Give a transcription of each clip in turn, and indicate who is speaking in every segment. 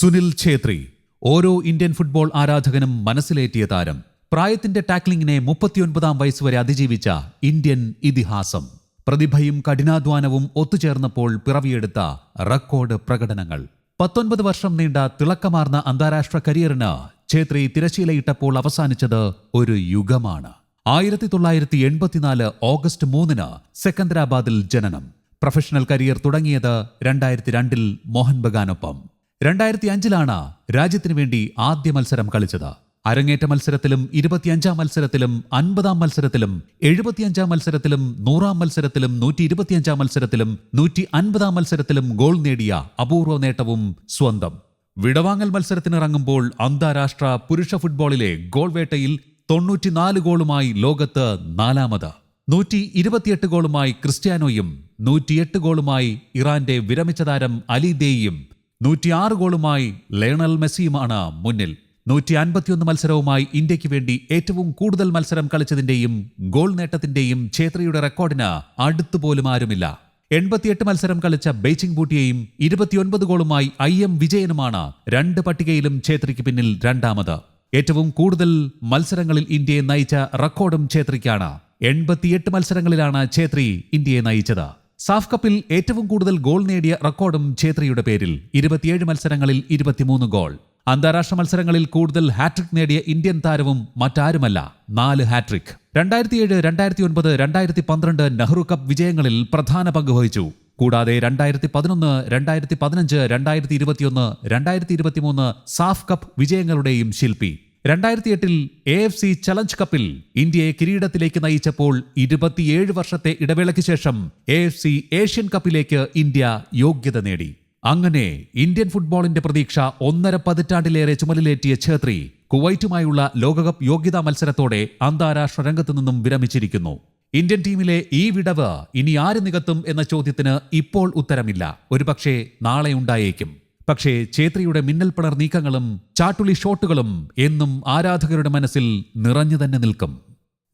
Speaker 1: സുനിൽ ഛേത്രി ഓരോ Indian football ആരാധകനും മനസ്സിലേറ്റിയ താരം. പ്രായത്തിന്റെ ടാക്ലിങ്ങിനെ മുപ്പത്തിയൊൻപതാം വയസ്സുവരെ അതിജീവിച്ച ഇന്ത്യൻ ഇതിഹാസം. പ്രതിഭയും കഠിനാധ്വാനവും ഒത്തുചേർന്നപ്പോൾ പിറവിയെടുത്ത റെക്കോർഡ് പ്രകടനങ്ങൾ. പത്തൊൻപത് വർഷം നീണ്ട തിളക്കമാർന്ന അന്താരാഷ്ട്ര കരിയറിന് ഛേത്രി തിരശീലയിട്ടപ്പോൾ അവസാനിച്ചത് ഒരു യുഗമാണ്. ആയിരത്തി തൊള്ളായിരത്തി എൺപത്തിനാല് ഓഗസ്റ്റ് മൂന്നിന് സെക്കന്ദരാബാദിൽ ജനനം. പ്രൊഫഷണൽ കരിയർ തുടങ്ങിയത് രണ്ടായിരത്തി രണ്ടിൽ മോഹൻ ബഗാനൊപ്പം. രണ്ടായിരത്തി അഞ്ചിലാണ് രാജ്യത്തിനു വേണ്ടി ആദ്യ മത്സരം കളിച്ചത്. അരങ്ങേറ്റ മത്സരത്തിലും ഇരുപത്തിയഞ്ചാം മത്സരത്തിലും അൻപതാം മത്സരത്തിലും എഴുപത്തിയഞ്ചാം മത്സരത്തിലും നൂറാം മത്സരത്തിലും നൂറ്റി ഇരുപത്തിയഞ്ചാം മത്സരത്തിലും നൂറ്റി അൻപതാം മത്സരത്തിലും ഗോൾ നേടിയ അപൂർവ നേട്ടവും സ്വന്തം. വിടവാങ്ങൽ മത്സരത്തിനിറങ്ങുമ്പോൾ അന്താരാഷ്ട്ര പുരുഷ ഫുട്ബോളിലെ ഗോൾ വേട്ടയിൽ തൊണ്ണൂറ്റിനാല് ഗോളുമായി ലോകത്ത് നാലാമത്. നൂറ്റി ഇരുപത്തിയെട്ട് ഗോളുമായി ക്രിസ്ത്യാനോയും നൂറ്റിയെട്ട് ഗോളുമായി ഇറാന്റെ വിരമിച്ച താരം അലിദേയും നൂറ്റിയാറ് ഗോളുമായി ലയണൽ മെസ്സിയുമാണ് മുന്നിൽ. നൂറ്റി അൻപത്തിയൊന്ന് മത്സരവുമായി ഇന്ത്യയ്ക്ക് വേണ്ടി ഏറ്റവും കൂടുതൽ മത്സരം കളിച്ചതിന്റെയും ഗോൾ നേട്ടത്തിന്റെയും ഛേത്രിയുടെ റെക്കോർഡിന് അടുത്തുപോലും ആരുമില്ല. എൺപത്തിയെട്ട് മത്സരം കളിച്ച ബെയ്ജിംഗ് ബൂട്ടിയെയും ഇരുപത്തിയൊൻപത് ഗോളുമായി ഐ എം വിജയനുമാണ് രണ്ട് പട്ടികയിലും ഛേത്രിക്ക് പിന്നിൽ രണ്ടാമത്. ഏറ്റവും കൂടുതൽ മത്സരങ്ങളിൽ ഇന്ത്യയെ നയിച്ച റെക്കോർഡും ഛേത്രിക്കാണ്. എൺപത്തിയെട്ട് മത്സരങ്ങളിലാണ് ഛേത്രി ഇന്ത്യയെ നയിച്ചത്. സാഫ് കപ്പിൽ ഏറ്റവും കൂടുതൽ ഗോൾ നേടിയ റെക്കോർഡും ഛേത്രിയുടെ പേരിൽ. ഇരുപത്തിയേഴ് മത്സരങ്ങളിൽ ഇരുപത്തിമൂന്ന് ഗോൾ. അന്താരാഷ്ട്ര മത്സരങ്ങളിൽ കൂടുതൽ ഹാട്രിക് നേടിയ ഇന്ത്യൻ താരവും മറ്റാരുമല്ല. നാല് ഹാട്രിക്. രണ്ടായിരത്തി ഏഴ് രണ്ടായിരത്തി ഒൻപത് രണ്ടായിരത്തി പന്ത്രണ്ട് നെഹ്റു കപ്പ് വിജയങ്ങളിൽ പ്രധാന പങ്ക് വഹിച്ചു. കൂടാതെ രണ്ടായിരത്തി പതിനൊന്ന് രണ്ടായിരത്തി പതിനഞ്ച് രണ്ടായിരത്തി ഇരുപത്തിയൊന്ന് രണ്ടായിരത്തി ഇരുപത്തിമൂന്ന് സാഫ് കപ്പ് വിജയങ്ങളുടെയും ശില്പി. രണ്ടായിരത്തി എട്ടിൽ എ എഫ് സി ചലഞ്ച് കപ്പിൽ ഇന്ത്യയെ കിരീടത്തിലേക്ക് നയിച്ചപ്പോൾ ഇരുപത്തിയേഴ് വർഷത്തെ ഇടവേളയ്ക്ക് ശേഷം എ എഫ് സി ഏഷ്യൻ കപ്പിലേക്ക് ഇന്ത്യ യോഗ്യത നേടി. അങ്ങനെ ഇന്ത്യൻ ഫുട്ബോളിന്റെ പ്രതീക്ഷ ഒന്നര പതിറ്റാണ്ടിലേറെ ചുമലിലേറ്റിയ ഛേത്രി കുവൈറ്റുമായുള്ള ലോകകപ്പ് യോഗ്യതാ മത്സരത്തോടെ അന്താരാഷ്ട്ര രംഗത്തു നിന്നും വിരമിച്ചിരിക്കുന്നു. ഇന്ത്യൻ ടീമിലെ ഈ വിടവ് ഇനി ആര് നികത്തും എന്ന ചോദ്യത്തിന് ഇപ്പോൾ ഉത്തരമില്ല. ഒരുപക്ഷെ നാളെ ഉണ്ടായേക്കും. പക്ഷേ ഛേത്രിയുടെ മിന്നൽ പിണർ നീക്കങ്ങളും ചാട്ടുളി ഷോട്ടുകളും എന്നും ആരാധകരുടെ മനസ്സിൽ നിറഞ്ഞു തന്നെ നിൽക്കും.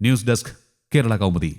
Speaker 1: News desk Kerala Kaumudi.